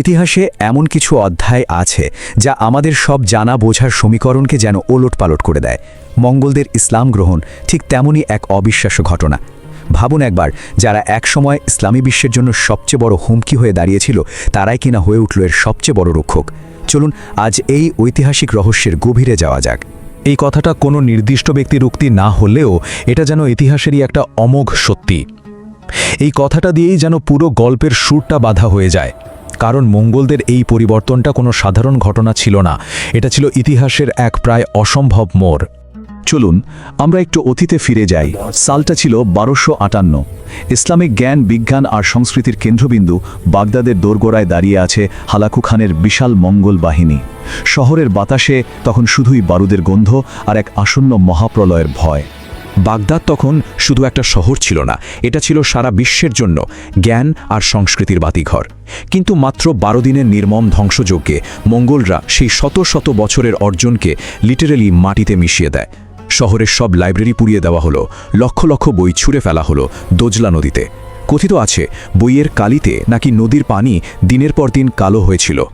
ইতিহাসে এমন কিছু অধ্যায় আছে যা আমাদের সব জানা বোঝার সমীকরণকে যেন ওলটপালট করে দেয়। মঙ্গলদের ইসলাম গ্রহণ ঠিক তেমনই এক অবিশ্বাস্য ঘটনা। ভাবুন একবার, যারা একসময় ইসলামী বিশ্বের জন্য সবচেয়ে বড় হুমকি হয়ে দাঁড়িয়েছিল, তারাই কিনা হয়ে উঠল এর সবচেয়ে বড় রক্ষক। চলুন, আজ এই ঐতিহাসিক রহস্যের গভীরে যাওয়া যাক। এই কথাটা কোনো নির্দিষ্ট ব্যক্তির উক্তি না হলেও এটা যেন ইতিহাসেরই একটা অমোঘ সত্যি। এই কথাটা দিয়েই যেন পুরো গল্পের সুরটা বাধা হয়ে যায়। কারণ মঙ্গলদের এই পরিবর্তনটা কোনো সাধারণ ঘটনা ছিল না। এটা ছিল ইতিহাসের এক প্রায় অসম্ভব মোড়। চলুন, আমরা একটু অতীতে ফিরে যাই। সালটা ছিল বারোশো আটান্ন। ইসলামিক জ্ঞান, বিজ্ঞান আর সংস্কৃতির কেন্দ্রবিন্দু বাগদাদের দোরগোড়ায় দাঁড়িয়ে আছে হালাকু খানের বিশাল মঙ্গল বাহিনী। শহরের বাতাসে তখন শুধুই বারুদের গন্ধ আর এক আসন্ন মহাপ্রলয়ের ভয়। বাগদাদ তখন শুধু একটা শহর ছিল না, এটা ছিল সারা বিশ্বের জন্য জ্ঞান আর সংস্কৃতির বাতিঘর। কিন্তু মাত্র বারো দিনের নির্মম ধ্বংসযজ্ঞে মঙ্গলরা সেই শত শত বছরের অর্জনকে লিটারেলি মাটিতে মিশিয়ে দেয়। শহরের সব লাইব্রেরি পুড়িয়ে দেওয়া হলো, লক্ষ লক্ষ বই ছুঁড়ে ফেলা হলো দোজলা নদীতে। কথিত আছে, বইয়ের কালিতে নাকি নদীর পানি দিনের পর দিন কালো হয়েছিল।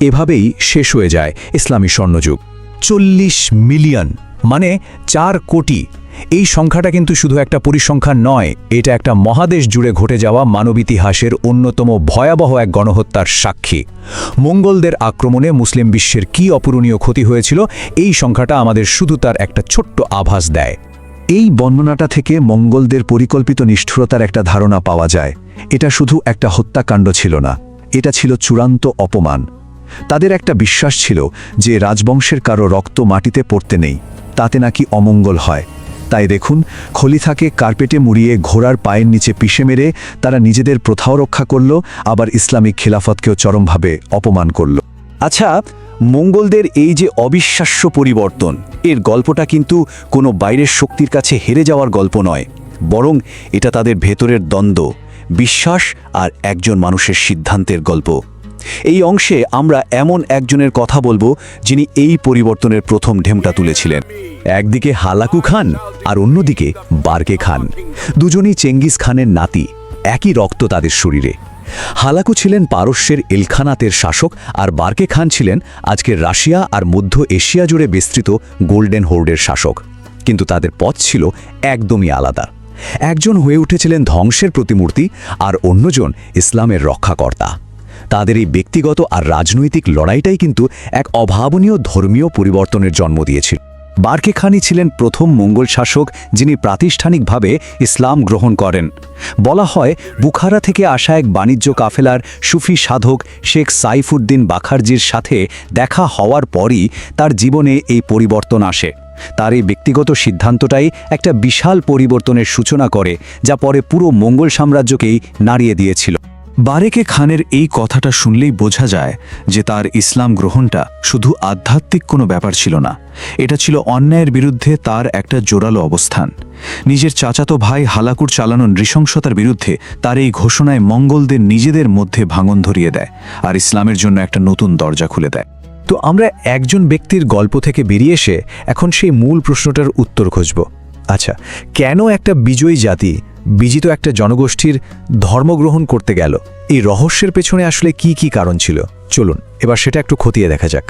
এভাবেই শেষ হয়ে যায় ইসলামী স্বর্ণযুগ। চল্লিশ মিলিয়ন মানে চার কোটি এই সংখ্যাটা কিন্তু শুধু একটা পরিসংখ্যান নয়, এটা একটা মহাদেশ জুড়ে ঘটে যাওয়া মানবিতিহাসের অন্যতম ভয়াবহ এক গণহত্যার সাক্ষী। মঙ্গলদের আক্রমণে মুসলিম বিশ্বের কি অপূরণীয় ক্ষতি হয়েছিল, এই সংখ্যাটা আমাদের শুধু তার একটা ছোট্ট আভাস দেয়। এই বর্ণনাটা থেকে মঙ্গলদের পরিকল্পিত নিষ্ঠুরতার একটা ধারণা পাওয়া যায়। এটা শুধু একটা হত্যাকাণ্ড ছিল না, এটা ছিল চূড়ান্ত অপমান। তাদের একটা বিশ্বাস ছিল যে রাজবংশের কারও রক্ত মাটিতে পড়তে নেই, তাতে নাকি অমঙ্গল হয়। তাই দেখুন, খলিথাকে কার্পেটে মুড়িয়ে ঘোড়ার পায়ের নিচে পিষে মেরে তারা নিজেদের প্রথাও রক্ষা করল, আবার ইসলামিক খিলাফতকেও চরমভাবে অপমান করল। আচ্ছা মঙ্গলদের এই যে অবিশ্বাস্য পরিবর্তন, এর গল্পটা কিন্তু কোনো বাইরের শক্তির কাছে হেরে যাওয়ার গল্প নয়। বরং এটা তাদের ভেতরের দ্বন্দ্ব, বিশ্বাস আর একজন মানুষের সিদ্ধান্তের গল্প। এই অংশে আমরা এমন একজনের কথা বলব যিনি এই পরিবর্তনের প্রথম ঢেমটা তুলেছিলেন। একদিকে হালাকু খান আর অন্যদিকে বারকে খান। দুজনই চেঙ্গিস খানের নাতি। একই রক্ত তাদের শরীরে। হালাকু ছিলেন পারস্যের এলখানাতের শাসক আর বার্কে খান ছিলেন আজকের রাশিয়া আর মধ্য এশিয়া জুড়ে বিস্তৃত গোল্ডেন হোর্ডের শাসক। কিন্তু তাদের পথ ছিল একদমই আলাদা। একজন হয়ে উঠেছিলেন ধ্বংসের প্রতিমূর্তি আর অন্যজন ইসলামের রক্ষাকর্তা। তাদের এই ব্যক্তিগত আর রাজনৈতিক লড়াইটাই কিন্তু এক অভাবনীয় ধর্মীয় পরিবর্তনের জন্ম দিয়েছিল। বার্কে খানি ছিলেন প্রথম মঙ্গল শাসক যিনি প্রাতিষ্ঠানিকভাবে ইসলাম গ্রহণ করেন। বলা হয়, বুখারা থেকে আসা এক বাণিজ্য কাফেলার সুফি সাধক শেখ সাইফুদ্দিন বাখার্জির সাথে দেখা হওয়ার পরই তার জীবনে এই পরিবর্তন আসে। তার এই ব্যক্তিগত সিদ্ধান্তটাই একটা বিশাল পরিবর্তনের সূচনা করে, যা পরে পুরো মঙ্গল সাম্রাজ্যকেই নাড়িয়ে দিয়েছিল। বারেকে খানের এই কথাটা শুনলেই বোঝা যায় যে তার ইসলাম গ্রহণটা শুধু আধ্যাত্মিক কোনো ব্যাপার ছিল না। এটা ছিল অন্যায়ের বিরুদ্ধে তার একটা জোরালো অবস্থান। নিজের চাচাতো ভাই হালাকুর চালানো নৃশংসতার বিরুদ্ধে তার এই ঘোষণায় মঙ্গলদের নিজেদের মধ্যে ভাঙন ধরিয়ে দেয় আর ইসলামের জন্য একটা নতুন দরজা খুলে দেয়। তো আমরা একজন ব্যক্তির গল্প থেকে বেরিয়ে এসে এখন সেই মূল প্রশ্নটার উত্তর খুঁজব। আচ্ছা কেন একটা বিজয়ী জাতি বিজিত একটা জনগোষ্ঠীর ধর্মগ্রহণ করতে গেল। এই রহস্যের পেছনে আসলে কি কি কারণ ছিল? চলুন, এবার সেটা একটু খতিয়ে দেখা যাক।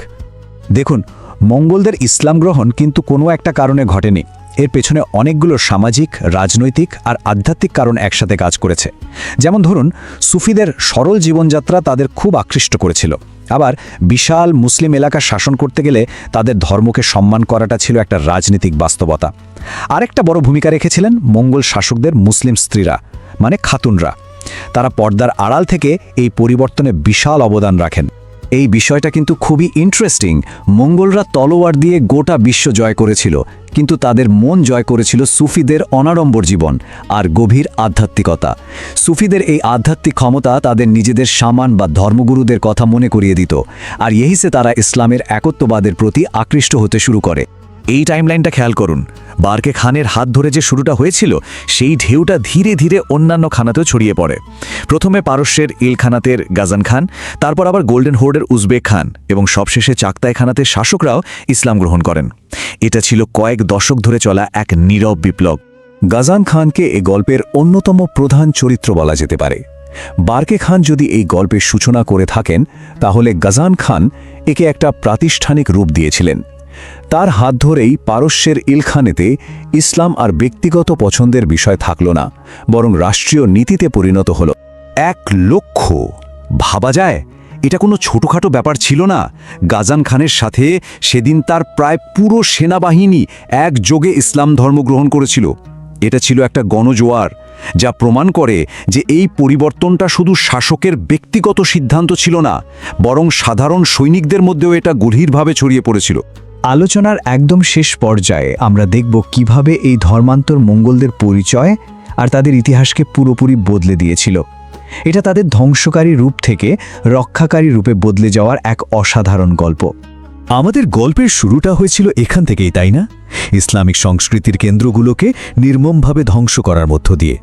দেখুন, মঙ্গলদের ইসলাম গ্রহণ কিন্তু কোনো একটা কারণে ঘটেনি। এর পেছনে অনেকগুলো সামাজিক, রাজনৈতিক আর আধ্যাত্মিক কারণ একসাথে কাজ করেছে। যেমন ধরুন, সুফিদের সরল জীবনযাত্রা তাদের খুব আকৃষ্ট করেছিল। আবার বিশাল মুসলিম এলাকা শাসন করতে গেলে তাদের ধর্মকে সম্মান করাটা ছিল একটা রাজনৈতিক বাস্তবতা। আরেকটা বড় ভূমিকা রেখেছিলেন মঙ্গল শাসকদের মুসলিম স্ত্রীরা মানে খাতুনরা। তারা পর্দার আড়াল থেকে এই পরিবর্তনে বিশাল অবদান রাখেন। এই বিষয়টা কিন্তু খুবই ইন্টারেস্টিং মঙ্গলরা তলোয়ার দিয়ে গোটা বিশ্ব জয় করেছিল, কিন্তু তাদের মন জয় করেছিল সুফিদের অনাড়ম্বর জীবন আর গভীর আধ্যাত্মিকতা। সুফিদের এই আধ্যাত্মিক ক্ষমতা তাদের নিজেদের সামান বা ধর্মগুরুদের কথা মনে করিয়ে দিত, আর ইহিসে তারা ইসলামের একত্ববাদের প্রতি আকৃষ্ট হতে শুরু করে। এই টাইমলাইনটা খেয়াল করুন। বারকে খানের হাত ধরে যে শুরুটা হয়েছিল, সেই ঢেউটা ধীরে ধীরে অন্যান্য খানাতেও ছড়িয়ে পড়ে। প্রথমে পারস্যের ইলখানাতের গাজান খান, তারপর আবার গোল্ডেন হোর্ডের উজবেক খান এবং সবশেষে চাকতাই খানাতের শাসকরাও ইসলাম গ্রহণ করেন। এটা ছিল কয়েক দশক ধরে চলা এক নীরব বিপ্লব। গাজান খানকে এ গল্পের অন্যতম প্রধান চরিত্র বলা যেতে পারে। বারকে খান যদি এই গল্পের সূচনা করে থাকেন, তাহলে গাজান খান একে একটা প্রাতিষ্ঠানিক রূপ দিয়েছিলেন। তার হাত ধরেই পারস্যের ইলখানেতে ইসলাম আর ব্যক্তিগত পছন্দের বিষয় থাকল না, বরং রাষ্ট্রীয় নীতিতে পরিণত হল। এক লক্ষ! ভাবা যায়? এটা কোনো ছোটখাটো ব্যাপার ছিল না? গাজান খানের সাথে সেদিন তার প্রায় পুরো সেনাবাহিনী একযোগে ইসলাম ধর্ম গ্রহণ করেছিল। এটা ছিল একটা গণজোয়ার, যা প্রমাণ করে যে এই পরিবর্তনটা শুধু শাসকের ব্যক্তিগত সিদ্ধান্ত ছিল না, বরং সাধারণ সৈনিকদের মধ্যেও এটা গভীরভাবে ছড়িয়ে পড়েছিল। আলোচনার একদম শেষ পর্যায়ে আমরা দেখব কীভাবে এই ধর্মান্তর মঙ্গলদের পরিচয় আর তাদের ইতিহাসকে পুরোপুরি বদলে দিয়েছিল। এটা তাদের ধ্বংসকারী রূপ থেকে রক্ষাকারী রূপে বদলে যাওয়ার এক অসাধারণ গল্প। আমাদের গল্পের শুরুটা হয়েছিল এখান থেকেই, তাই না? ইসলামিক সংস্কৃতির কেন্দ্রগুলোকে নির্মমভাবে ধ্বংস করার মধ্য দিয়ে।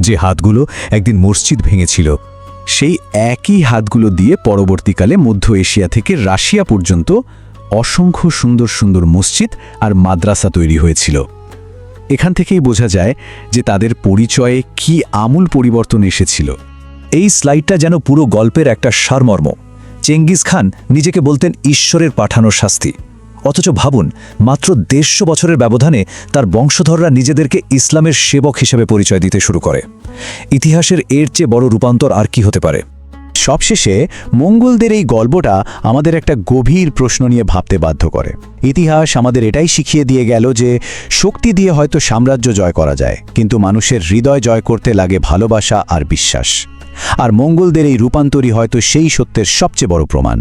যে হাতগুলো একদিন মসজিদ ভেঙেছিল, সেই একই হাতগুলো দিয়ে পরবর্তীকালে মধ্য এশিয়া থেকে রাশিয়া পর্যন্ত অসংখ্য সুন্দর সুন্দর মসজিদ আর মাদ্রাসা তৈরি হয়েছিল। এখান থেকেই বোঝা যায় যে তাদের পরিচয়ে কি আমূল পরিবর্তন এসেছিল। এই স্লাইডটা যেন পুরো গল্পের একটা সারমর্ম। চেঙ্গিস খান নিজেকে বলতেন ঈশ্বরের পাঠানো শাস্তি। অথচ ভাবুন, মাত্র দেড়শো বছরের ব্যবধানে তার বংশধররা নিজেদেরকে ইসলামের সেবক হিসেবে পরিচয় দিতে শুরু করে। ইতিহাসের এর চেয়ে বড় রূপান্তর আর কি হতে পারে? সবশেষে মঙ্গলদের এই গল্পটা আমাদের একটা গভীর প্রশ্ন নিয়ে ভাবতে বাধ্য করে। ইতিহাস আমাদের এটাই শিখিয়ে দিয়ে গেল যে শক্তি দিয়ে হয়তো সাম্রাজ্য জয় করা যায়, কিন্তু মানুষের হৃদয় জয় করতে লাগে ভালোবাসা আর বিশ্বাস। আর মঙ্গলদের এই রূপান্তরই হয়তো সেই সত্যের সবচেয়ে বড় প্রমাণ।